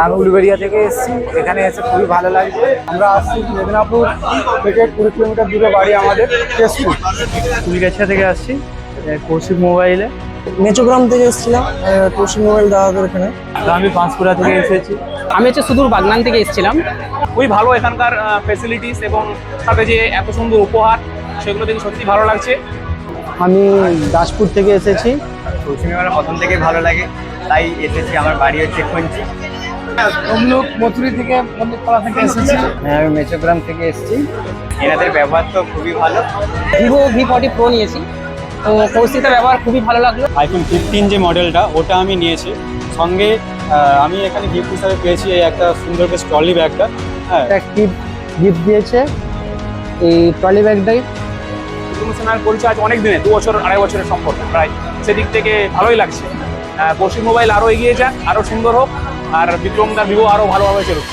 আমি উলুবেড়িয়া থেকে এসেছি। এখানে এসে খুবই ভালো লাগছে আমরা আসছি মেদিনীপুর থেকে কুড়ি কিলোমিটার দূরে বাড়ি আমাদের কেশপুর ফুলগাছিয়া থেকে আসছি কৌশিক মোবাইলে। মেচোগ্রাম থেকে এসেছিলাম কৌশিক মোবাইল দাদাদের এখানে আমি পাঁশকুড়া থেকে এসেছি। আমি হচ্ছে সুদূর বাগনান থেকে এসেছিলাম। খুবই ভালো এখানকার ফেসিলিটিস এবং সাথে যে এত সুন্দর উপহার সেগুলো দেখে সত্যি ভালো লাগছে। আমি দাসপুর থেকে এসেছি। কৌশিক মোবাইল প্রথম থেকেই ভালো লাগে তাই এসেছি আমার বাড়ি হচ্ছে খুঁজছি তমলুক মথুরি থেকে এসেছি। হ্যাঁ আমি মেচোগ্রাম থেকে এসেছি। এনাদের ব্যবহার তো খুবই ভালো। ভিভো ভি ফর্টি প্রো নিয়েছি। তো কৌশিকটার ব্যবহার খুবই ভালো লাগল। আইফোন ফিফটিন যে মডেলটা ওটা আমি নিয়েছি। সঙ্গে আমি এখানে গিফট হিসাবে পেয়েছি এই একটা সুন্দর বেশ ট্রলি ব্যাগটা হ্যাঁ। একটা গিফট গিফট দিয়েছে। এই ট্রলি ব্যাগটাই ইমোশনাল পরিচয় আজ অনেক দিনে দু বছর আড়াই বছরের সম্পর্ক। প্রায় সেদিক থেকে ভালোই লাগছে। কৌশিক মোবাইল আরও এগিয়ে যাক আরও সুন্দর হোক। আর বিক্রমদার ভিভো আরও ভালোভাবে চলুক